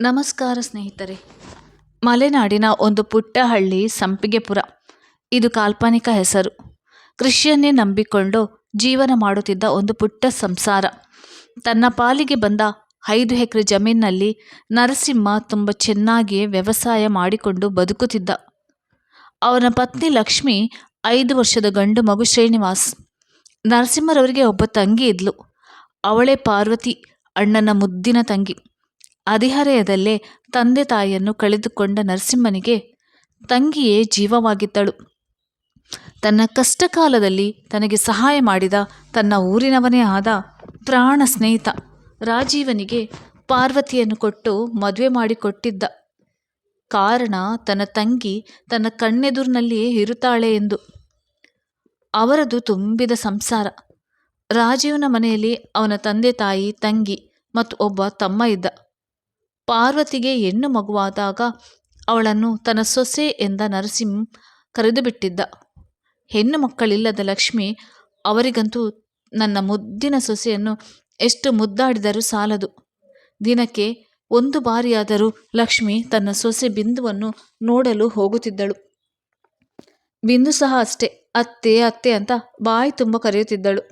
ನಮಸ್ಕಾರ ಸ್ನೇಹಿತರೆ. ಮಲೆನಾಡಿನ ಒಂದು ಪುಟ್ಟ ಹಳ್ಳಿ ಸಂಪಿಗೆಪುರ. ಇದು ಕಾಲ್ಪನಿಕ ಹೆಸರು. ಕೃಷಿಯನ್ನೇ ನಂಬಿಕೊಂಡು ಜೀವನ ಮಾಡುತ್ತಿದ್ದ ಒಂದು ಪುಟ್ಟ ಸಂಸಾರ. ತನ್ನ ಪಾಲಿಗೆ ಬಂದ ಐದು ಎಕರೆ ಜಮೀನಿನಲ್ಲಿ ನರಸಿಂಹ ತುಂಬ ಚೆನ್ನಾಗಿ ವ್ಯವಸಾಯ ಮಾಡಿಕೊಂಡು ಬದುಕುತ್ತಿದ್ದ. ಅವನ ಪತ್ನಿ ಲಕ್ಷ್ಮಿ ಐದು ವರ್ಷದ ಗಂಡು ಮಗು ಶ್ರೀನಿವಾಸ್. ನರಸಿಂಹರವರಿಗೆ ಒಬ್ಬ ತಂಗಿ ಇದ್ಲು. ಅವಳೇ ಪಾರ್ವತಿ, ಅಣ್ಣನ ಮುದ್ದಿನ ತಂಗಿ. ಹದಿಹರೆಯದಲ್ಲೇ ತಂದೆ ತಾಯಿಯನ್ನು ಕಳೆದುಕೊಂಡ ನರಸಿಂಹನಿಗೆ ತಂಗಿಯೇ ಜೀವವಾಗಿದ್ದಳು. ತನ್ನ ಕಷ್ಟಕಾಲದಲ್ಲಿ ತನಗೆ ಸಹಾಯ ಮಾಡಿದ ತನ್ನ ಊರಿನವನೇ ಆದ ಪ್ರಾಣ ಸ್ನೇಹಿತ ರಾಜೀವನಿಗೆ ಪಾರ್ವತಿಯನ್ನು ಕೊಟ್ಟು ಮದುವೆ ಮಾಡಿಕೊಟ್ಟಿದ್ದ. ಕಾರಣ ತನ್ನ ತಂಗಿ ತನ್ನ ಕಣ್ಣೆದುರಿನಲ್ಲಿಯೇ ಇರುತ್ತಾಳೆ ಎಂದು. ಅವರದು ತುಂಬಿದ ಸಂಸಾರ. ರಾಜೀವನ ಮನೆಯಲ್ಲಿ ಅವನ ತಂದೆ ತಾಯಿ, ತಂಗಿ ಮತ್ತು ಒಬ್ಬ ತಮ್ಮ ಇದ್ದ. ಪಾರ್ವತಿಗೆ ಹೆಣ್ಣು ಮಗುವಾದಾಗ ಅವಳನ್ನು ತನ್ನ ಸೊಸೆ ಎಂದ ನರಸಿಂಹ ಕರೆದು ಬಿಟ್ಟಿದ್ದ ಹೆಣ್ಣು ಮಕ್ಕಳಿಲ್ಲದ ಲಕ್ಷ್ಮಿ ಅವರಿಗಂತೂ ನನ್ನ ಮುದ್ದಿನ ಸೊಸೆಯನ್ನು ಎಷ್ಟು ಮುದ್ದಾಡಿದರೂ ಸಾಲದು. ದಿನಕ್ಕೆ ಒಂದು ಬಾರಿಯಾದರೂ ಲಕ್ಷ್ಮಿ ತನ್ನ ಸೊಸೆ ಬಿಂದುವನ್ನು ನೋಡಲು ಹೋಗುತ್ತಿದ್ದಳು. ಬಿಂದು ಸಹ ಅಷ್ಟೇ, ಅತ್ತೆ ಅತ್ತೆ ಅಂತ ಬಾಯಿ ತುಂಬ ಕರೆಯುತ್ತಿದ್ದಳು.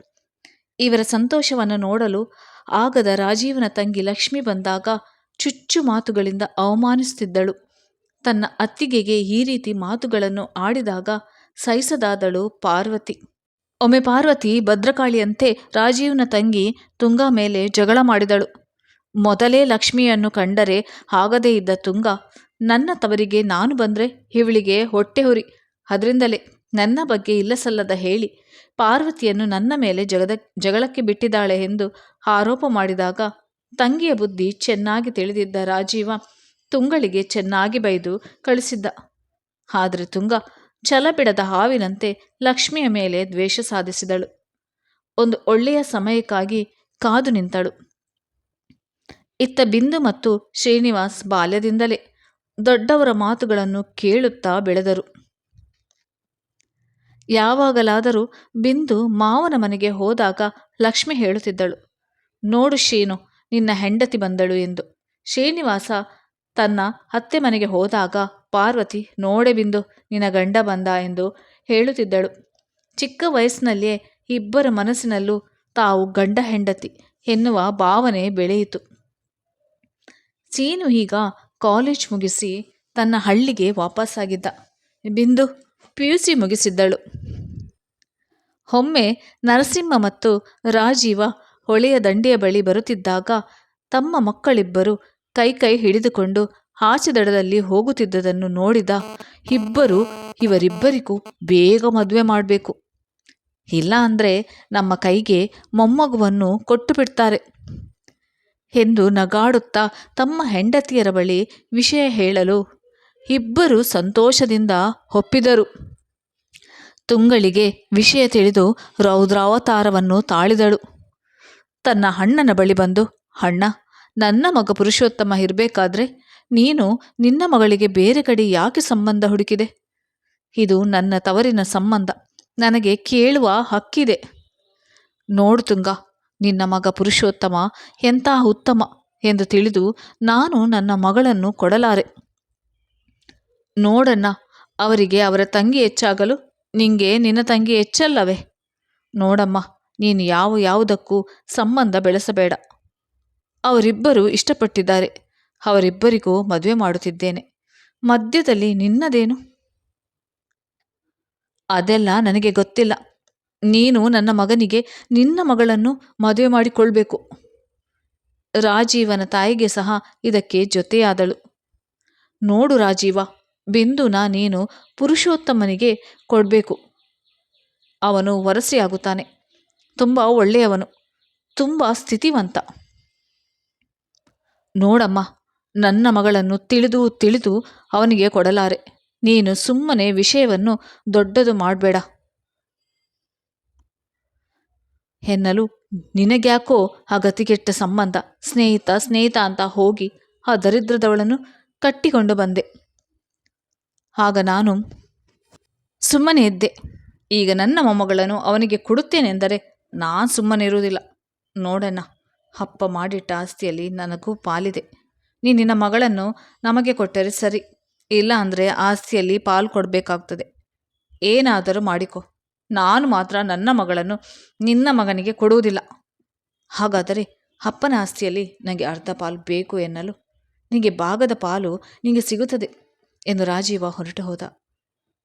ಇವರ ಸಂತೋಷವನ್ನು ನೋಡಲು ಆಗದ ರಾಜೀವನ ತಂಗಿ ಲಕ್ಷ್ಮಿ ಬಂದಾಗ ಚುಚ್ಚು ಮಾತುಗಳಿಂದ ಅವಮಾನಿಸುತ್ತಿದ್ದಳು. ತನ್ನ ಅತ್ತಿಗೆಗೆ ಈ ರೀತಿ ಮಾತುಗಳನ್ನು ಆಡಿದಾಗ ಸಹಿಸದಾದಳು ಪಾರ್ವತಿ. ಒಮ್ಮೆ ಪಾರ್ವತಿ ಭದ್ರಕಾಳಿಯಂತೆ ರಾಜೀವ್ನ ತಂಗಿ ತುಂಗಾ ಮೇಲೆ ಜಗಳ ಮಾಡಿದಳು. ಮೊದಲೇ ಲಕ್ಷ್ಮಿಯನ್ನು ಕಂಡರೆ ಆಗದೇ ಇದ್ದ ತುಂಗ, ನನ್ನ ತವರಿಗೆ ನಾನು ಬಂದರೆ ಇವಳಿಗೆ ಹೊಟ್ಟೆ ಹುರಿ. ಅದರಿಂದಲೇ ನನ್ನ ಬಗ್ಗೆ ಇಲ್ಲಸಲ್ಲದ ಹೇಳಿ. ಪಾರ್ವತಿಯನ್ನು ನನ್ನ ಮೇಲೆ ಜಗದ, ಜಗಳಕ್ಕೆ ಬಿಟ್ಟಿದ್ದಾಳೆ ಎಂದು ಆರೋಪ ಮಾಡಿದಾಗ ತಂಗಿಯ ಬುದ್ಧಿ ಚೆನ್ನಾಗಿ ತಿಳಿದಿದ್ದ ರಾಜೀವ ತುಂಗಳಿಗೆ ಚೆನ್ನಾಗಿ ಬೈದು ಕಳಿಸಿದ್ದ. ಆದರೆ ತುಂಗ ಛಲ ಬಿಡದ ಹಾವಿನಂತೆ ಲಕ್ಷ್ಮಿಯ ಮೇಲೆ ದ್ವೇಷ ಸಾಧಿಸಿದಳು. ಒಂದು ಒಳ್ಳೆಯ ಸಮಯಕ್ಕಾಗಿ ಕಾದು ನಿಂತಳು. ಇತ್ತ ಬಿಂದು ಮತ್ತು ಶ್ರೀನಿವಾಸ್ ಬಾಲ್ಯದಿಂದಲೇ ದೊಡ್ಡವರ ಮಾತುಗಳನ್ನು ಕೇಳುತ್ತಾ ಬೆಳೆದರು. ಯಾವಾಗಲಾದರೂ ಬಿಂದು ಮಾವನ ಮನೆಗೆ ಹೋದಾಗ ಲಕ್ಷ್ಮಿ ಹೇಳುತ್ತಿದ್ದಳು, ನೋಡು ಶ್ರೀನು ನಿನ್ನ ಹೆಂಡತಿ ಬಂದಳು ಎಂದು. ಶ್ರೀನಿವಾಸ ತನ್ನ ಅತ್ತೆ ಮನೆಗೆ ಹೋದಾಗ, ಪಾರ್ವತಿ, ನೋಡೆ ಬಿಂದು, ನಿನ್ನ ಗಂಡ ಬಂದ ಎಂದು ಹೇಳುತ್ತಿದ್ದಳು. ಚಿಕ್ಕ ವಯಸ್ಸಿನಲ್ಲಿಯೇ ಇಬ್ಬರ ಮನಸ್ಸಿನಲ್ಲೂ ತಾವು ಗಂಡ ಹೆಂಡತಿ ಎನ್ನುವ ಭಾವನೆ ಬೆಳೆಯಿತು. ಸೀನು ಈಗ ಕಾಲೇಜ್ ಮುಗಿಸಿ ತನ್ನ ಹಳ್ಳಿಗೆ ವಾಪಸ್ಸಾಗಿದ್ದ. ಬಿಂದು ಪಿ ಯು ಸಿ ಮುಗಿಸಿದ್ದಳು. ಒಮ್ಮೆ ನರಸಿಂಹ ಮತ್ತು ರಾಜೀವ ಹೊಳೆಯ ದಂಡೆಯ ಬಳಿ ಬರುತ್ತಿದ್ದಾಗ ತಮ್ಮ ಮಕ್ಕಳಿಬ್ಬರು ಕೈ ಕೈ ಹಿಡಿದುಕೊಂಡು ಆಚೆ ದಡದಲ್ಲಿ ಹೋಗುತ್ತಿದ್ದುದನ್ನು ನೋಡಿದ ಇಬ್ಬರು ಇವರಿಬ್ಬರಿಗೂ ಬೇಗ ಮದುವೆ ಮಾಡಬೇಕು. ಇಲ್ಲ ಅಂದರೆ ನಮ್ಮ ಕೈಗೆ ಮೊಮ್ಮಗುವನ್ನು ಕೊಟ್ಟು ಬಿಡ್ತಾರೆ ಎಂದು ನಗಾಡುತ್ತಾ ತಮ್ಮ ಹೆಂಡತಿಯರ ಬಳಿ ವಿಷಯ ಹೇಳಲು ಇಬ್ಬರು ಸಂತೋಷದಿಂದ ಒಪ್ಪಿದರು. ತುಂಗಳಿಗೆ ವಿಷಯ ತಿಳಿದು ರೌದ್ರಾವತಾರವನ್ನು ತಾಳಿದಳು. ತನ್ನ ಅಣ್ಣನ ಬಳಿ ಬಂದು, ಅಣ್ಣ, ನನ್ನ ಮಗ ಪುರುಷೋತ್ತಮ ಇರಬೇಕಾದ್ರೆ ನೀನು ನಿನ್ನ ಮಗಳಿಗೆ ಬೇರೆ ಕಡೆ ಯಾಕೆ ಸಂಬಂಧ ಹುಡುಕಿದೆ? ಇದು ನನ್ನ ತವರಿನ ಸಂಬಂಧ. ನನಗೆ ಕೇಳುವ ಹಕ್ಕಿದೆ. ನೋಡು ತುಂಗ, ನಿನ್ನ ಮಗ ಪುರುಷೋತ್ತಮ ಎಂಥ ಉತ್ತಮ ಎಂದು ತಿಳಿದು ನಾನು ನನ್ನ ಮಗಳನ್ನು ಕೊಡಲಾರೆ. ನೋಡಣ್ಣ, ಅವರಿಗೆ ಅವರ ತಂಗಿ ಹೆಚ್ಚಾಗಲು ನಿಂಗೆ ನಿನ್ನ ತಂಗಿ ಹೆಚ್ಚಲ್ಲವೇ? ನೋಡಮ್ಮ ನೀನು ಯಾವ ಯಾವುದಕ್ಕೂ ಸಂಬಂಧ ಬೆಳೆಸಬೇಡ. ಅವರಿಬ್ಬರು ಇಷ್ಟಪಟ್ಟಿದ್ದಾರೆ. ಅವರಿಬ್ಬರಿಗೂ ಮದುವೆ ಮಾಡುತ್ತಿದ್ದೇನೆ. ಮಧ್ಯದಲ್ಲಿ ನಿನ್ನದೇನು? ಅದೆಲ್ಲ ನನಗೆ ಗೊತ್ತಿಲ್ಲ. ನೀನು ನನ್ನ ಮಗನಿಗೆ ನಿನ್ನ ಮಗಳನ್ನು ಮದುವೆ ಮಾಡಿಕೊಳ್ಬೇಕು. ರಾಜೀವನ ತಾಯಿಗೆ ಸಹ ಇದಕ್ಕೆ ಜೊತೆಯಾದಳು. ನೋಡು ರಾಜೀವ, ಬಿಂದುನ ನೀನು ಪುರುಷೋತ್ತಮನಿಗೆ ಕೊಡಬೇಕು. ಅವನು ವರಸೆಯಾಗುತ್ತಾನೆ. ತುಂಬ ಒಳ್ಳೆಯವನು, ತುಂಬ ಸ್ಥಿತಿವಂತ. ನೋಡಮ್ಮ, ನನ್ನ ಮಗಳನ್ನು ತಿಳಿದು ತಿಳಿದು ಅವನಿಗೆ ಕೊಡಲಾರೆ. ನೀನು ಸುಮ್ಮನೆ ವಿಷಯವನ್ನು ದೊಡ್ಡದು ಮಾಡಬೇಡ. ಎನ್ನಲು ನಿನಗ್ಯಾಕೋ ಆ ಗತಿಗೆಟ್ಟ ಸಂಬಂಧ, ಸ್ನೇಹಿತ ಸ್ನೇಹಿತ ಅಂತ ಹೋಗಿ ಆ ದರಿದ್ರದವಳನ್ನು ಕಟ್ಟಿಕೊಂಡು ಬಂದೆ. ಆಗ ನಾನು ಸುಮ್ಮನೆ ಇದ್ದೆ. ಈಗ ನನ್ನ ಮೊಮ್ಮಗಳನ್ನು ಅವನಿಗೆ ಕೊಡುತ್ತೇನೆಂದರೆ ನಾನು ಸುಮ್ಮನೆ ಇರುವುದಿಲ್ಲ. ನೋಡಣ್ಣ, ಅಪ್ಪ ಮಾಡಿಟ್ಟ ಆಸ್ತಿಯಲ್ಲಿ ನನಗೂ ಪಾಲಿದೆ. ನೀ ನಿನ್ನ ಮಗಳನ್ನು ನಮಗೆ ಕೊಟ್ಟರೆ ಸರಿ. ಇಲ್ಲ ಅಂದರೆ ಆಸ್ತಿಯಲ್ಲಿ ಪಾಲು ಕೊಡಬೇಕಾಗ್ತದೆ. ಏನಾದರೂ ಮಾಡಿಕೊ. ನಾನು ಮಾತ್ರ ನನ್ನ ಮಗಳನ್ನು ನಿನ್ನ ಮಗನಿಗೆ ಕೊಡುವುದಿಲ್ಲ. ಹಾಗಾದರೆ ಅಪ್ಪನ ಆಸ್ತಿಯಲ್ಲಿ ನನಗೆ ಅರ್ಧ ಪಾಲು ಬೇಕು ಎನ್ನಲು. ನಿನಗೆ ಭಾಗದ ಪಾಲು ನಿನಗೆ ಸಿಗುತ್ತದೆ ಎಂದು ರಾಜೀವ ಹೊರಟು ಹೋದ.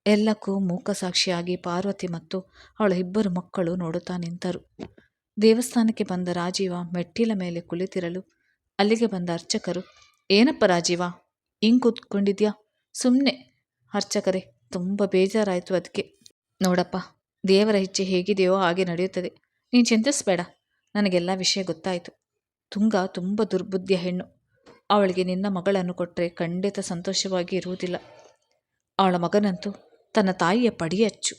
ಎಲ್ಲಕ್ಕೂ ಮೂಕ ಸಾಕ್ಷಿಯಾಗಿ ಪಾರ್ವತಿ ಮತ್ತು ಅವಳ ಇಬ್ಬರು ಮಕ್ಕಳು ನೋಡುತ್ತಾ ನಿಂತರು. ದೇವಸ್ಥಾನಕ್ಕೆ ಬಂದ ರಾಜೀವ ಮೆಟ್ಟಿಲ ಮೇಲೆ ಕುಳಿತಿರಲು ಅಲ್ಲಿಗೆ ಬಂದ ಅರ್ಚಕರು, ಏನಪ್ಪ ರಾಜೀವ, ಹಿಂಗೆ ಕೂತ್ಕೊಂಡಿದ್ಯಾ? ಸುಮ್ಮನೆ ಅರ್ಚಕರೇ, ತುಂಬ ಬೇಜಾರಾಯಿತು ಅದಕ್ಕೆ ನೋಡಪ್ಪ, ದೇವರ ಇಚ್ಛೆ ಹೇಗಿದೆಯೋ ಹಾಗೆ ನಡೆಯುತ್ತದೆ. ನೀನು ಚಿಂತಿಸ್ಬೇಡ, ನನಗೆಲ್ಲ ವಿಷಯ ಗೊತ್ತಾಯಿತು. ತುಂಗ ತುಂಬ ದುರ್ಬುದ್ಧಿಯ ಹೆಣ್ಣು. ಅವಳಿಗೆ ನಿನ್ನ ಮಗಳನ್ನು ಕೊಟ್ಟರೆ ಖಂಡಿತ ಸಂತೋಷವಾಗಿ ಇರುವುದಿಲ್ಲ. ಅವಳ ಮಗನಂತೂ ತನ್ನ ತಾಯಿಯ ಪಡಿಯಚ್ಚು.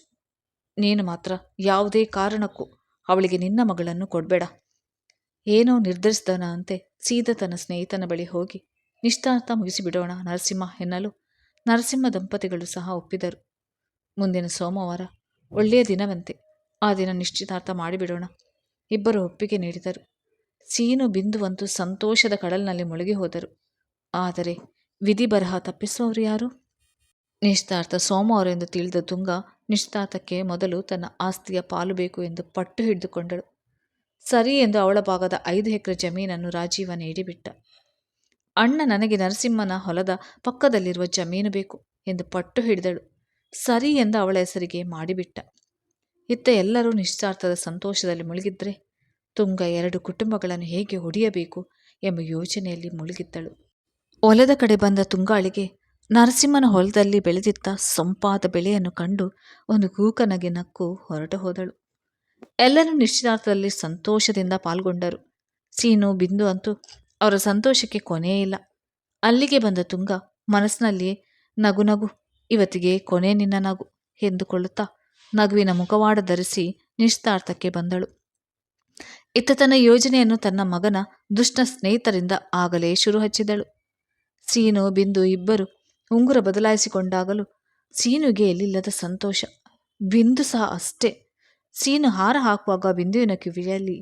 ನೀನು ಮಾತ್ರ ಯಾವುದೇ ಕಾರಣಕ್ಕೂ ಅವಳಿಗೆ ನಿನ್ನ ಮಗಳನ್ನು ಕೊಡಬೇಡ. ಏನೋ ನಿರ್ಧರಿಸಿದನಂತೆ ಸೀದಾ ತನ್ನ ಸ್ನೇಹಿತನ ಬಳಿ ಹೋಗಿ ನಿಷ್ಠಾರ್ಥ ಮುಗಿಸಿಬಿಡೋಣ ನರಸಿಂಹ ಎನ್ನಲು ನರಸಿಂಹ ದಂಪತಿಗಳು ಸಹ ಒಪ್ಪಿದರು. ಮುಂದಿನ ಸೋಮವಾರ ಒಳ್ಳೆಯ ದಿನವಂತೆ ಆ ದಿನ ನಿಶ್ಚಿತಾರ್ಥ ಮಾಡಿಬಿಡೋಣ ಇಬ್ಬರು ಒಪ್ಪಿಗೆ ನೀಡಿದರು. ಸೀನು ಬಿಂದುವಂತೂ ಸಂತೋಷದ ಕಡಲಿನಲ್ಲಿ ಮುಳುಗಿ ಹೋದರು. ಆದರೆ ವಿಧಿ ಬರಹ ತಪ್ಪಿಸುವವರು ಯಾರು? ನಿಶ್ಚಿತಾರ್ಥ ಸೋಮವಾರ ಎಂದು ತಿಳಿದ ತುಂಗ ನಿಶ್ಚಿತಾರ್ಥಕ್ಕೆ ಮೊದಲು ತನ್ನ ಆಸ್ತಿಯ ಪಾಲು ಬೇಕು ಎಂದು ಪಟ್ಟು ಹಿಡಿದುಕೊಂಡಳು. ಸರಿ ಎಂದು ಅವಳ ಭಾಗದ ಐದು ಎಕರೆ ಜಮೀನನ್ನು ರಾಜೀವ ನೀಡಿಬಿಟ್ಟ. ಅಣ್ಣ ನನಗೆ ನರಸಿಂಹನ ಹೊಲದ ಪಕ್ಕದಲ್ಲಿರುವ ಜಮೀನು ಬೇಕು ಎಂದು ಪಟ್ಟು ಹಿಡಿದಳು. ಸರಿ ಎಂದು ಅವಳ ಹೆಸರಿಗೆ ಮಾಡಿಬಿಟ್ಟ. ಇತ್ತ ಎಲ್ಲರೂ ನಿಶ್ಚಾರ್ಥದ ಸಂತೋಷದಲ್ಲಿ ಮುಳುಗಿದ್ರೆ ತುಂಗ ಎರಡು ಕುಟುಂಬಗಳನ್ನು ಹೇಗೆ ಹೊಡೆಯಬೇಕು ಎಂಬ ಯೋಚನೆಯಲ್ಲಿ ಮುಳುಗಿದ್ದಳು. ಹೊಲದ ಕಡೆ ಬಂದ ತುಂಗಾಳಿಗೆ ನರಸಿಂಹನ ಹೊಲದಲ್ಲಿ ಬೆಳೆದಿದ್ದ ಸೊಂಪಾದ ಬೆಳೆಯನ್ನು ಕಂಡು ಒಂದು ಕೂಕನಗೆ ನಕ್ಕು ಹೊರಟು ಹೋದಳು. ಎಲ್ಲರೂ ನಿಶ್ಚಿತಾರ್ಥದಲ್ಲಿ ಸಂತೋಷದಿಂದ ಪಾಲ್ಗೊಂಡರು. ಸೀನು, ಬಿಂದು ಅಂತೂ ಅವರ ಸಂತೋಷಕ್ಕೆ ಕೊನೆಯೇ ಇಲ್ಲ. ಅಲ್ಲಿಗೆ ಬಂದ ತುಂಗ ಮನಸ್ಸಿನಲ್ಲಿ ನಗು ನಗು, ಇವತ್ತಿಗೆ ಕೊನೆ ನಿನ್ನ ನಗು ಎಂದುಕೊಳ್ಳುತ್ತಾ ನಗುವಿನ ಮುಖವಾಡ ಧರಿಸಿ ನಿಶ್ಚಿತಾರ್ಥಕ್ಕೆ ಬಂದಳು. ಇತ್ತ ತನ್ನ ಯೋಜನೆಯನ್ನು ತನ್ನ ಮಗನ ದುಷ್ಟ ಸ್ನೇಹಿತರಿಂದ ಆಗಲೇ ಶುರು ಹಚ್ಚಿದಳು ಸೀನು, ಬಿಂದು ಇಬ್ಬರು ಉಂಗುರ ಬದಲಾಯಿಸಿಕೊಂಡಾಗಲೂ ಸೀನುಗೆ ಎಲ್ಲಿಲ್ಲದ ಸಂತೋಷ. ಬಿಂದು ಸಹ ಅಷ್ಟೇ. ಸೀನು ಹಾರ ಹಾಕುವಾಗ ಬಿಂದುವಿನ ಕಿವಿಯಲ್ಲಿ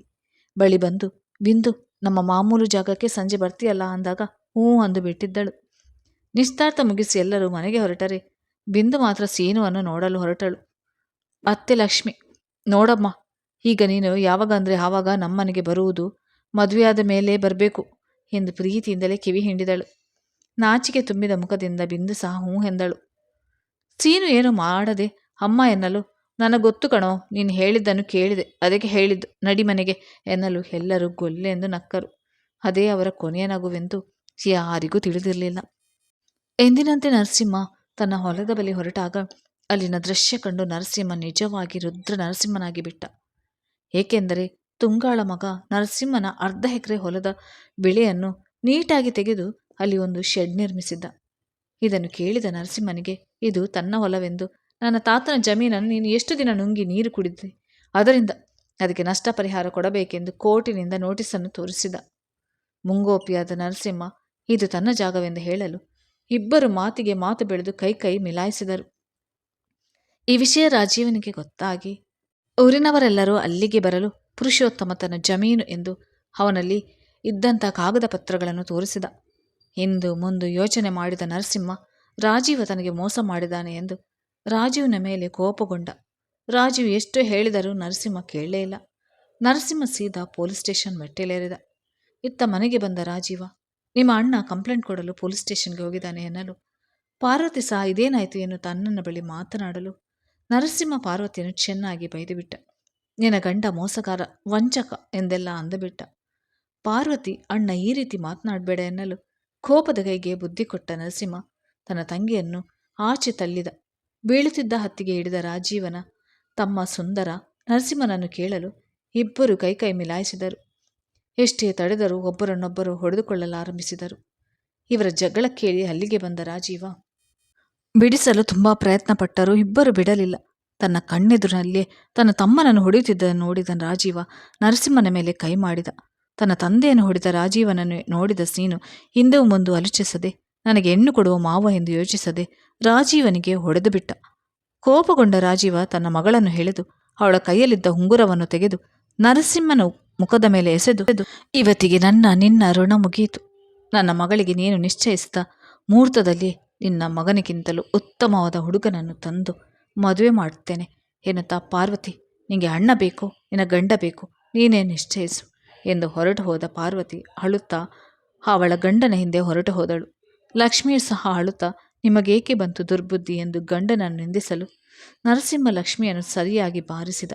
ಬಳಿ ಬಂದು, ಬಿಂದು, ನಮ್ಮ ಮಾಮೂಲು ಜಾಗಕ್ಕೆ ಸಂಜೆ ಬರ್ತೀಯಲ್ಲ ಅಂದಾಗ ಹೂ ಅಂದು ಬಿಟ್ಟಿದ್ದಳು. ನಿಶ್ಚಿತಾರ್ಥ ಮುಗಿಸಿ ಎಲ್ಲರೂ ಮನೆಗೆ ಹೊರಟರೆ. ಬಿಂದು ಮಾತ್ರ ಸೀನುವನ್ನು ನೋಡಲು ಹೊರಟಳು. ಅತ್ತೆ ಲಕ್ಷ್ಮಿ, ನೋಡಮ್ಮ, ಈಗ ನೀನು ಯಾವಾಗ ಅಂದರೆ ಆವಾಗ ನಮ್ಮನೆಗೆ ಬರುವುದು ಮದುವೆಯಾದ ಮೇಲೆ ಬರಬೇಕು ಎಂದು ಪ್ರೀತಿಯಿಂದಲೇ ಕಿವಿ ಹಿಂಡಿದಳು. ನಾಚಿಕೆ ತುಂಬಿದ ಮುಖದಿಂದ ಬಿಂದು ಸಹ ಹೂ ಎಂದಳು. ಸೀನು ಏನು ಮಾಡದೆ ಅಮ್ಮ ಎನ್ನಲು. ನನಗೊತ್ತು ಕಣೋ, ನೀನು ಹೇಳಿದ್ದನ್ನು ಕೇಳಿದೆ, ಅದಕ್ಕೆ ಹೇಳಿದ್ದು ನಡಿ ಮನೆಗೆ ಎನ್ನಲು ಎಲ್ಲರೂ ಗೊಲ್ಲೆಂದು ನಕ್ಕರು. ಅದೇ ಅವರ ಕೊನೆಯ ನಗುವೆಂದು ಯಾರಿಗೂ ತಿಳಿದಿರಲಿಲ್ಲ. ಎಂದಿನಂತೆ ನರಸಿಂಹ ತನ್ನ ಹೊಲದ ಬಳಿ ಹೊರಟಾಗ ಅಲ್ಲಿನ ದೃಶ್ಯ ಕಂಡು ನರಸಿಂಹ ನಿಜವಾಗಿ ರುದ್ರ ನರಸಿಂಹನಾಗಿ ಬಿಟ್ಟ. ಏಕೆಂದರೆ ತುಂಗಾಳ ಮಗ ನರಸಿಂಹನ ಅರ್ಧ ಎಕರೆ ಹೊಲದ ಬೆಳೆಯನ್ನು ನೀಟಾಗಿ ತೆಗೆದು ಅಲ್ಲಿ ಒಂದು ಶೆಡ್ ನಿರ್ಮಿಸಿದ್ದ. ಇದನ್ನು ಕೇಳಿದ ನರಸಿಂಹನಿಗೆ, ಇದು ತನ್ನ ಹೊಲವೆಂದು. ನನ್ನ ತಾತನ ಜಮೀನನ್ನು ನೀನು ಎಷ್ಟು ದಿನ ನುಂಗಿ ನೀರು ಕುಡಿದೆ ಅದರಿಂದ ಅದಕ್ಕೆ ನಷ್ಟ ಪರಿಹಾರ ಕೊಡಬೇಕೆಂದು ಕೋರ್ಟಿನಿಂದ ನೋಟಿಸನ್ನು ತೋರಿಸಿದ. ಮುಂಗೋಪಿಯಾದ ನರಸಿಂಹ, ಇದು ತನ್ನ ಜಾಗವೆಂದು ಹೇಳಲು. ಇಬ್ಬರು ಮಾತಿಗೆ ಮಾತು ಬೆಳೆದು ಕೈ ಕೈ ಮಿಲಾಯಿಸಿದರು. ಈ ವಿಷಯ ರಾಜೀವನಿಗೆ ಗೊತ್ತಾಗಿ, ಊರಿನವರೆಲ್ಲರೂ ಅಲ್ಲಿಗೆ ಬರಲು ಪುರುಷೋತ್ತಮ ತನ್ನ ಜಮೀನು ಎಂದು ಅವನಲ್ಲಿ ಇದ್ದಂಥ ಕಾಗದ ಪತ್ರಗಳನ್ನು ತೋರಿಸಿದ. ಹಿಂದು ಮುಂದು ಯೋಚನೆ ಮಾಡಿದ ನರಸಿಂಹ, ರಾಜೀವ ತನಗೆ ಮೋಸ ಮಾಡಿದ್ದಾನೆ ಎಂದು ರಾಜೀವ್ನ ಮೇಲೆ ಕೋಪಗೊಂಡ. ರಾಜೀವ್ ಎಷ್ಟು ಹೇಳಿದರೂ ನರಸಿಂಹ ಕೇಳಲೇ ಇಲ್ಲ. ನರಸಿಂಹ ಸೀದಾ ಪೊಲೀಸ್ ಸ್ಟೇಷನ್ ಮೆಟ್ಟಿಲೇರಿದ. ಇತ್ತ ಮನೆಗೆ ಬಂದ ರಾಜೀವ, ನಿಮ್ಮ ಅಣ್ಣ ಕಂಪ್ಲೇಂಟ್ ಕೊಡಲು ಪೊಲೀಸ್ ಸ್ಟೇಷನ್ಗೆ ಹೋಗಿದ್ದಾನೆ ಎನ್ನಲು. ಪಾರ್ವತಿ ಸಹ ಇದೇನಾಯಿತು ಎನ್ನು ಅಣ್ಣನ ಬಳಿ ಮಾತನಾಡಲು ನರಸಿಂಹ ಪಾರ್ವತಿಯನ್ನು ಚೆನ್ನಾಗಿ ಬೈದುಬಿಟ್ಟ. ನಿನ್ನ ಗಂಡ ಮೋಸಗಾರ, ವಂಚಕ ಎಂದೆಲ್ಲ ಅಂದುಬಿಟ್ಟ. ಪಾರ್ವತಿ ಅಣ್ಣ ಈ ರೀತಿ ಮಾತನಾಡಬೇಡ ಎನ್ನಲು ಕೋಪದ ಕೈಗೆ ಬುದ್ಧಿ ಕೊಟ್ಟ ನರಸಿಂಹ ತನ್ನ ತಂಗಿಯನ್ನು ಆಚೆ ತಳ್ಳಿದ. ಬೀಳುತ್ತಿದ್ದ ಹತ್ತಿಗೆ ಹಿಡಿದ ರಾಜೀವನ ತಮ್ಮ ಸುಂದರ ನರಸಿಂಹನನ್ನು ಕೇಳಲು ಇಬ್ಬರು ಕೈಕೈ ಮಿಲಾಯಿಸಿದರು. ಎಷ್ಟೇ ತಡೆದರೂ ಒಬ್ಬರನ್ನೊಬ್ಬರು ಹೊಡೆದುಕೊಳ್ಳಲಾರಂಭಿಸಿದರು. ಇವರ ಜಗಳ ಕೇಳಿ ಅಲ್ಲಿಗೆ ಬಂದ ರಾಜೀವ, ಬಿಡಿಸಲು ತುಂಬ ಪ್ರಯತ್ನಪಟ್ಟರೂ ಇಬ್ಬರು ಬಿಡಲಿಲ್ಲ. ತನ್ನ ಕಣ್ಣೆದುರಿನಲ್ಲೇ ತನ್ನ ತಮ್ಮನನ್ನು ಹೊಡೆಯುತ್ತಿದ್ದ ನೋಡಿದ ರಾಜೀವ ನರಸಿಂಹನ ಮೇಲೆ ಕೈ ಮಾಡಿದ. ತನ್ನ ತಂದೆಯನ್ನು ಹೊಡೆದ ರಾಜೀವನನ್ನು ನೋಡಿದ ಸೀನು, ಹಿಂದೂ ಮುಂದು ಅಲುಚಿಸದೆ ನನಗೆ ಹೆಣ್ಣು ಕೊಡುವ ಮಾವ ಎಂದು ಯೋಚಿಸದೆ ರಾಜೀವನಿಗೆ ಹೊಡೆದು ಬಿಟ್ಟ. ಕೋಪಗೊಂಡ ರಾಜೀವ ತನ್ನ ಮಗಳನ್ನು ಹೇಳಿದು ಅವಳ ಕೈಯಲ್ಲಿದ್ದ ಉಂಗುರವನ್ನು ತೆಗೆದು, ನರಸಿಂಹನ ಮುಖದ ಮೇಲೆ ಎಸೆದು, ಇವತ್ತಿಗೆ ನನ್ನ, ನಿನ್ನ ಋಣ ಮುಗಿಯಿತು ನನ್ನ ಮಗಳಿಗೆ ನೀನು ನಿಶ್ಚಯಿಸಿದ ಮುಹೂರ್ತದಲ್ಲಿ ನಿನ್ನ ಮಗನಿಗಿಂತಲೂ ಉತ್ತಮವಾದ ಹುಡುಗನನ್ನು ತಂದು ಮದುವೆ ಮಾಡುತ್ತೇನೆ. ಎನ್ನುತ್ತಾ ಪಾರ್ವತಿ ನಿನಗೆ ಅಣ್ಣ ಬೇಕು, ನಿನ್ನ ಗಂಡ ಬೇಕು, ನೀನೇ ನಿಶ್ಚಯಿಸು. ಎಂದು ಹೊರಟು ಹೋದ ಪಾರ್ವತಿ ಅಳುತ್ತಾ ಅವಳ ಗಂಡನ ಹಿಂದೆ ಹೊರಟು ಹೋದಳು. ಲಕ್ಷ್ಮಿಯು ಸಹ ಅಳುತ್ತಾ, ನಿಮಗೇಕೆ ಬಂತು ದುರ್ಬುದ್ಧಿ? ಎಂದು ಗಂಡನನ್ನು ನಿಂದಿಸಲು ನರಸಿಂಹ ಲಕ್ಷ್ಮಿಯನ್ನು ಸರಿಯಾಗಿ ಬಾರಿಸಿದ.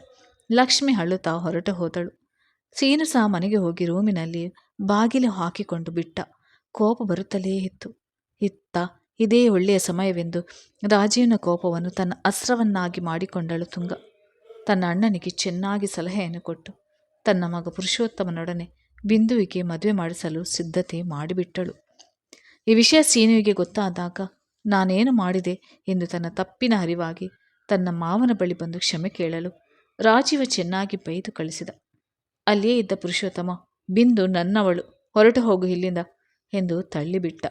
ಲಕ್ಷ್ಮಿ ಅಳುತ್ತಾ ಹೊರಟು ಹೋದಳು. ಸೀನು ಸಹ ಮನೆಗೆ ಹೋಗಿ ರೂಮಿನಲ್ಲಿ ಬಾಗಿಲು ಹಾಕಿಕೊಂಡು ಬಿಟ್ಟ. ಕೋಪ ಬರುತ್ತಲೇ ಇತ್ತು. ಇತ್ತ ಇದೇ ಒಳ್ಳೆಯ ಸಮಯವೆಂದು ರಾಜೀವನ ಕೋಪವನ್ನು ತನ್ನ ಅಸ್ತ್ರವನ್ನಾಗಿ ಮಾಡಿಕೊಂಡಳು ತುಂಗ. ತನ್ನ ಅಣ್ಣನಿಗೆ ಚೆನ್ನಾಗಿ ಸಲಹೆಯನ್ನು ಕೊಟ್ಟು ತನ್ನ ಮಗ ಪುರುಷೋತ್ತಮನೊಡನೆ ಬಿಂದುವಿಗೆ ಮದುವೆ ಮಾಡಿಸಲು ಸಿದ್ಧತೆ ಮಾಡಿಬಿಟ್ಟಳು. ಈ ವಿಷಯ ಸೀನುವಿಗೆ ಗೊತ್ತಾದಾಗ, ನಾನೇನು ಮಾಡಿದೆ ಎಂದು ತನ್ನ ತಪ್ಪಿನ ಅರಿವಾಗಿ ತನ್ನ ಮಾವನ ಬಳಿ ಬಂದು ಕ್ಷಮೆ ಕೇಳಲು ರಾಜೀವ ಚೆನ್ನಾಗಿ ಬೈದು ಕಳಿಸಿದ. ಅಲ್ಲಿಯೇ ಇದ್ದ ಪುರುಷೋತ್ತಮ, ಬಿಂದು ನನ್ನವಳು, ಹೊರಟು ಹೋಗು ಇಲ್ಲಿಂದ ಎಂದು ತಳ್ಳಿಬಿಟ್ಟ.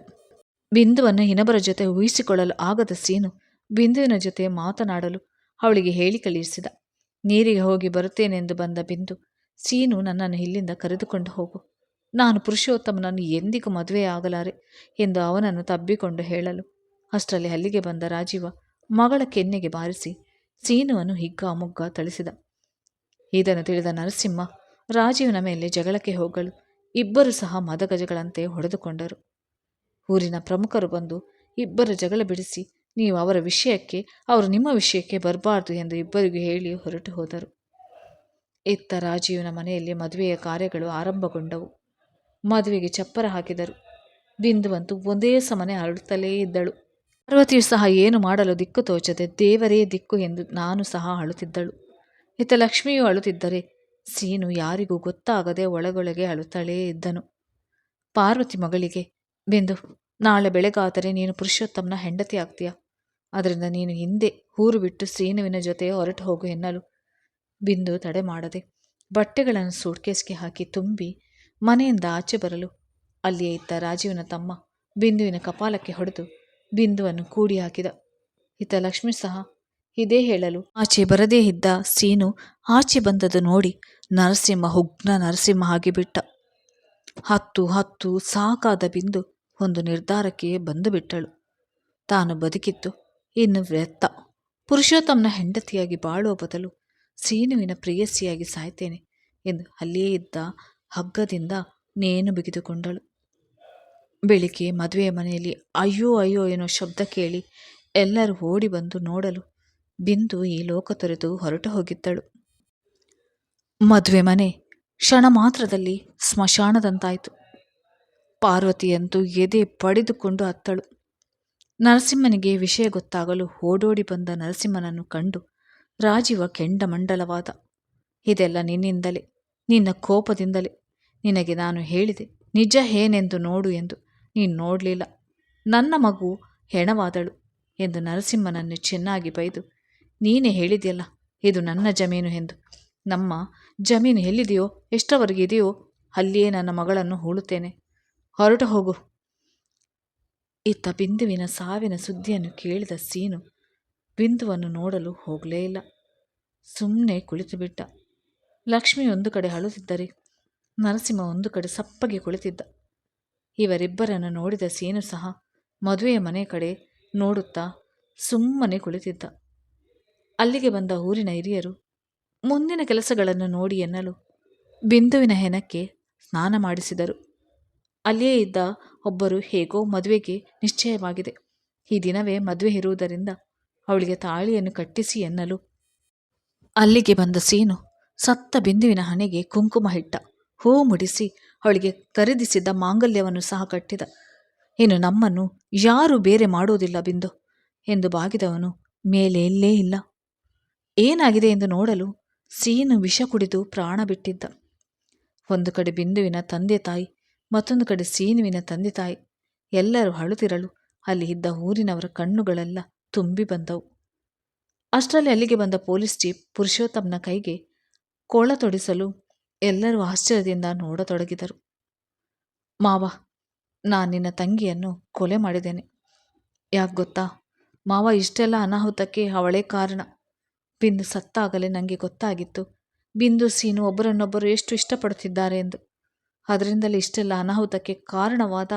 ಬಿಂದುವನ್ನು ಇನ್ನೊಬ್ಬರ ಜೊತೆ ಊಹಿಸಿಕೊಳ್ಳಲು ಆಗದ ಸೀನು ಬಿಂದುವಿನ ಜೊತೆ ಮಾತನಾಡಲು ಅವಳಿಗೆ ಹೇಳಿ ಕಳುಹಿಸಿದ ನೀರಿಗೆ ಹೋಗಿ ಬರುತ್ತೇನೆಂದು ಬಂದ ಬಿಂದು ಸೀನು ನನ್ನನ್ನು ಇಲ್ಲಿಂದ ಕರೆದುಕೊಂಡು ಹೋಗು. ನಾನು ಪುರುಷೋತ್ತಮನನ್ನು ಎಂದಿಗೂ ಮದುವೆಯಾಗಲಾರೆ ಎಂದು ಅವನನ್ನು ತಬ್ಬಿಕೊಂಡು ಹೇಳಲು. ಅಷ್ಟರಲ್ಲಿ ಅಲ್ಲಿಗೆ ಬಂದ ರಾಜೀವ ಮಗಳ ಕೆನ್ನೆಗೆ ಬಾರಿಸಿ ಸೀನುವನ್ನು ಹಿಗ್ಗ ಮುಗ್ಗ ಥಳಿಸಿದ. ಇದನ್ನು ತಿಳಿದ ನರಸಿಂಹ ರಾಜೀವನ ಮೇಲೆ ಜಗಳಕ್ಕೆ ಹೋಗಲು ಇಬ್ಬರು ಸಹ ಮದಗಜಗಳಂತೆ ಹೊಡೆದುಕೊಂಡರು. ಊರಿನ ಪ್ರಮುಖರು ಬಂದು ಇಬ್ಬರ ಜಗಳ ಬಿಡಿಸಿ ನೀವು ಅವರ ವಿಷಯಕ್ಕೆ, ಅವರು ನಿಮ್ಮ ವಿಷಯಕ್ಕೆ ಬರಬಾರ್ದು ಎಂದು ಇಬ್ಬರಿಗೂ ಹೇಳಿ ಹೊರಟು ಹೋದರು. ಇತ್ತ ರಾಜೀವನ ಮನೆಯಲ್ಲಿ ಮದುವೆಯ ಕಾರ್ಯಗಳು ಆರಂಭಗೊಂಡವು. ಮದುವೆಗೆ ಚಪ್ಪರ ಹಾಕಿದರು. ಬಿಂದುವಂತೂ ಒಂದೇ ಸಮನೆ ಅಳುತ್ತಲೇ ಇದ್ದಳು. ಪಾರ್ವತಿಯು ಸಹ ಏನು ಮಾಡಲು ದಿಕ್ಕು ತೋಚದೆ ದೇವರೇ ದಿಕ್ಕು ಎಂದು ನಾನು ಸಹ ಅಳುತ್ತಿದ್ದಳು. ಇತ್ತ ಲಕ್ಷ್ಮಿಯು ಅಳುತ್ತಿದ್ದರೆ ಸೀನು ಯಾರಿಗೂ ಗೊತ್ತಾಗದೆ ಒಳಗೊಳಗೆ ಅಳುತ್ತಲೇ ಇದ್ದನು. ಪಾರ್ವತಿ ಮಗಳಿಗೆ, ಬಿಂದು, ನಾಳೆ ಬೆಳಗಾದರೆ ನೀನು ಪುರುಷೋತ್ತಮನ ಹೆಂಡತಿ ಆಗ್ತೀಯ? ಅದರಿಂದ ನೀನು ಹಿಂದೆ ಊರು ಬಿಟ್ಟು ಸೀನುವಿನ ಜೊತೆ ಹೊರಟು ಹೋಗು ಎನ್ನಲು ಬಿಂದು ತಡೆ ಮಾಡದೆ ಬಟ್ಟೆಗಳನ್ನು ಸೂಟ್ಕೇಸ್ಗೆ ಹಾಕಿ ತುಂಬಿ ಮನೆಯಿಂದ ಆಚೆ ಬರಲು. ಅಲ್ಲಿಯೇ ಇದ್ದ ರಾಜೀವನ ತಮ್ಮ ಬಿಂದುವಿನ ಕಪಾಲಕ್ಕೆ ಹೊಡೆದು ಬಿಂದುವನ್ನು ಕೂಡಿ ಹಾಕಿದ. ಇತ್ತ ಲಕ್ಷ್ಮಿ ಸಹ, ಇದೇ ಹೇಳಲು. ಆಚೆ ಬರದೇ ಇದ್ದ ಸೀನು ಆಚೆ ಬಂದದ್ದು ನೋಡಿ ನರಸಿಂಹ ಉಗ್ನ ನರಸಿಂಹ ಆಗಿಬಿಟ್ಟ. ಹತ್ತು ಹತ್ತು ಸಾಕಾದ ಬಿಂದು ಒಂದು ನಿರ್ಧಾರಕ್ಕೆ ಬಂದು ಬಿಟ್ಟಳು. ತಾನು ಬದುಕಿತ್ತು ಇನ್ನು ವ್ಯರ್ಥ. ಪುರುಷೋತ್ತಮನ ಹೆಂಡತಿಯಾಗಿ ಬಾಳುವ ಬದಲು ಸೀನುವಿನ ಪ್ರೇಯಸಿಯಾಗಿ ಸಾಯ್ತೇನೆ ಎಂದು ಅಲ್ಲಿಯೇ ಇದ್ದ ಹಗ್ಗದಿಂದ ನೇನು ಬಿಗಿದುಕೊಂಡಳು. ಬೆಳಿಗ್ಗೆ ಮದುವೆಯ ಮನೆಯಲ್ಲಿ ಅಯ್ಯೋ ಅಯ್ಯೋ ಏನೋ ಶಬ್ದ ಕೇಳಿ ಎಲ್ಲರೂ ಓಡಿ ಬಂದು ನೋಡಲು ಬಿಂದು ಈ ಲೋಕ ತೊರೆದು ಹೊರಟು ಹೋಗಿದ್ದಳು. ಮದುವೆ ಮನೆ ಕ್ಷಣ ಮಾತ್ರದಲ್ಲಿ ಸ್ಮಶಾನದಂತಾಯಿತು. ಪಾರ್ವತಿಯಂತೂ ಎದೆ ಪಡೆದುಕೊಂಡು ಅತ್ತಳು. ನರಸಿಂಹನಿಗೆ ವಿಷಯ ಗೊತ್ತಾಗಲು ಓಡೋಡಿ ಬಂದ ನರಸಿಂಹನನ್ನು ಕಂಡು ರಾಜೀವ ಕೆಂಡಮಂಡಲವಾದ. ಇದೆಲ್ಲ ನಿನ್ನಿಂದಲೇ, ನಿನ್ನ ಕೋಪದಿಂದಲೇ. ನಿನಗೆ ನಾನು ಹೇಳಿದೆ, ನಿಜ ಏನೆಂದು ನೋಡು ಎಂದು. ನೀನು ನೋಡಲಿಲ್ಲ. ನನ್ನ ಮಗು ಹೆಣವಾದಳು ಎಂದು ನರಸಿಂಹನನ್ನು ಚೆನ್ನಾಗಿ ಬೈದು, ನೀನೇ ಹೇಳಿದೆಯಲ್ಲ, ಇದು ನನ್ನ ಜಮೀನು ಎಂದು. ನಮ್ಮ ಜಮೀನು ಎಲ್ಲಿದೆಯೋ ಎಷ್ಟರವರೆಗೆ ಇದೆಯೋ ಅಲ್ಲಿಯೇ ನನ್ನ ಮಗಳನ್ನು ಹೂಳುತ್ತೇನೆ. ಹೊರಟು ಹೋಗು. ಇತ್ತ ಬಿಂದುವಿನ ಸಾವಿನ ಸುದ್ದಿಯನ್ನು ಕೇಳಿದ ಸೀನು ಬಿಂದುವನ್ನು ನೋಡಲು ಹೋಗಲೇ ಇಲ್ಲ. ಸುಮ್ಮನೆ ಕುಳಿತುಬಿಟ್ಟ. ಲಕ್ಷ್ಮಿ ಒಂದು ಕಡೆ ಅಳುತ್ತಿದ್ದರಿ ನರಸಿಂಹ ಒಂದು ಕಡೆ ಸಪ್ಪಗೆ ಕುಳಿತಿದ್ದ. ಇವರಿಬ್ಬರನ್ನು ನೋಡಿದ ಸೀನು ಸಹ ಮದುವೆಯ ಮನೆ ಕಡೆ ನೋಡುತ್ತಾ ಸುಮ್ಮನೆ ಕುಳಿತಿದ್ದ. ಅಲ್ಲಿಗೆ ಬಂದ ಊರಿನ ಹಿರಿಯರು, ಮುಂದಿನ ಕೆಲಸಗಳನ್ನು ನೋಡಿ ಎನ್ನಲು ಬಿಂದುವಿನ ಹೆನಕ್ಕೆ ಸ್ನಾನ ಮಾಡಿಸಿದರು. ಅಲ್ಲಿಯೇ ಇದ್ದ ಒಬ್ಬರು ಹೇಗೋ ಮದುವೆಗೆ ನಿಶ್ಚಯವಾಗಿದೆ. ಈ ದಿನವೇ ಮದುವೆ ಇರುವುದರಿಂದ ಅವಳಿಗೆ ತಾಳಿಯನ್ನು ಕಟ್ಟಿಸಿ ಎನ್ನಲು. ಅಲ್ಲಿಗೆ ಬಂದ ಸೀನು ಸತ್ತ ಬಿಂದುವಿನ ಹಣೆಗೆ ಕುಂಕುಮ ಇಟ್ಟ. ಹೂ ಮುಡಿಸಿ ಅವಳಿಗೆ ಖರೀದಿಸಿದ್ದ ಮಾಂಗಲ್ಯವನ್ನು ಸಹ ಕಟ್ಟಿದ. ಇನ್ನು ನಮ್ಮನ್ನು ಯಾರೂ ಬೇರೆ ಮಾಡುವುದಿಲ್ಲ ಬಿಂದು ಎಂದು ಬಾಗಿದವನು ಮೇಲೆ ಇಲ್ಲೇ ಇಲ್ಲ. ಏನಾಗಿದೆ ಎಂದು ನೋಡಲು ಸೀನು ವಿಷ ಕುಡಿದು ಪ್ರಾಣ ಬಿಟ್ಟಿದ್ದ. ಒಂದು ಕಡೆ ಬಿಂದುವಿನ ತಂದೆ ತಾಯಿ, ಮತ್ತೊಂದು ಕಡೆ ಸೀನುವಿನ ತಂದೆ ತಾಯಿ. ಎಲ್ಲರೂ ಅಳುತ್ತಿರಲು ಅಲ್ಲಿ ಇದ್ದ ಊರಿನವರ ಕಣ್ಣುಗಳೆಲ್ಲ. ತುಂಬಿ ಬಂದವು. ಅಷ್ಟರಲ್ಲಿ ಅಲ್ಲಿಗೆ ಬಂದ ಪೊಲೀಸ್ ಜೀಪ್ ಪುರುಷೋತ್ತಮನ ಕೈಗೆ ಕೋಳ ತೊಡಿಸಲು ಎಲ್ಲರೂ ಆಶ್ಚರ್ಯದಿಂದ ನೋಡತೊಡಗಿದರು. ಮಾವ, ನಾನು ನಿನ್ನ ತಂಗಿಯನ್ನು ಕೊಲೆ ಮಾಡಿದ್ದೇನೆ. ಯಾಕೆ ಗೊತ್ತಾ? ಮಾವ ಇಷ್ಟೆಲ್ಲ ಅನಾಹುತಕ್ಕೆ ಅವಳೇ ಕಾರಣ. ಬಿಂದು ಸತ್ತಾಗಲೇ ನನಗೆ ಗೊತ್ತಾಗಿತ್ತು. ಬಿಂದು, ಸೀನು ಒಬ್ಬರನ್ನೊಬ್ಬರು ಎಷ್ಟು ಇಷ್ಟಪಡುತ್ತಿದ್ದಾರೆ ಎಂದು. ಅದರಿಂದಲೇ ಇಷ್ಟೆಲ್ಲ ಅನಾಹುತಕ್ಕೆ ಕಾರಣವಾದ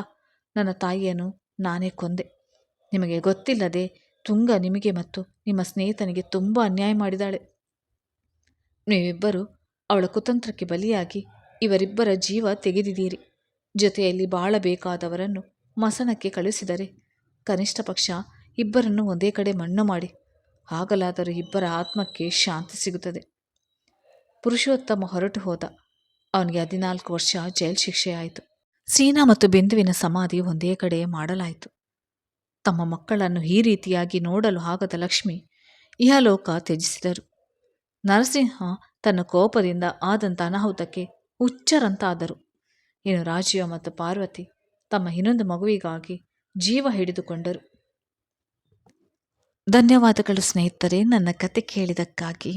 ನನ್ನ ತಾಯಿಯನ್ನು ನಾನೇ ಕೊಂದೆ. ನಿಮಗೆ ಗೊತ್ತಿಲ್ಲದೆ ತುಂಗ ನಿಮಗೆ ಮತ್ತು ನಿಮ್ಮ ಸ್ನೇಹಿತನಿಗೆ ತುಂಬ ಅನ್ಯಾಯ ಮಾಡಿದಾಳೆ. ನೀವಿಬ್ಬರು ಅವಳ ಕುತಂತ್ರಕ್ಕೆ ಬಲಿಯಾಗಿ ಇವರಿಬ್ಬರ ಜೀವ ತೆಗೆದಿದ್ದೀರಿ. ಜೊತೆಯಲ್ಲಿ ಬಾಳಬೇಕಾದವರನ್ನು ಮಸನಕ್ಕೆ ಕಳುಹಿಸಿದರೆ ಕನಿಷ್ಠ ಪಕ್ಷ ಇಬ್ಬರನ್ನು ಒಂದೇ ಕಡೆ ಮಣ್ಣು ಮಾಡಿ ಆಗಲಾದರೂ ಇಬ್ಬರ ಆತ್ಮಕ್ಕೆ ಶಾಂತಿ ಸಿಗುತ್ತದೆ. ಪುರುಷೋತ್ತಮ ಹೊರಟು ಹೋದ. ಅವನಿಗೆ ಹದಿನಾಲ್ಕು ವರ್ಷ ಜೈಲು ಶಿಕ್ಷೆ ಆಯಿತು. ಸೀನಾ ಮತ್ತು ಬಿಂದುವಿನ ಸಮಾಧಿ ಒಂದೇ ಕಡೆ ಮಾಡಲಾಯಿತು. ತಮ್ಮ ಮಕ್ಕಳನ್ನು ಈ ರೀತಿಯಾಗಿ ನೋಡಲು ಆಗದ ಲಕ್ಷ್ಮಿ ಇಹಲೋಕ ತ್ಯಜಿಸಿದರು. ನರಸಿಂಹ ತನ್ನ ಕೋಪದಿಂದ ಆದಂಥ ಅನಾಹುತಕ್ಕೆ ಹುಚ್ಚರಂತಾದರು. ಇನ್ನು ರಾಜೀವ ಮತ್ತು ಪಾರ್ವತಿ ತಮ್ಮ ಇನ್ನೊಂದು ಮಗುವಿಗಾಗಿ ಜೀವ ಹಿಡಿದುಕೊಂಡರು. ಧನ್ಯವಾದಗಳು ಸ್ನೇಹಿತರೆ, ನನ್ನ ಕತೆ ಕೇಳಿದಕ್ಕಾಗಿ.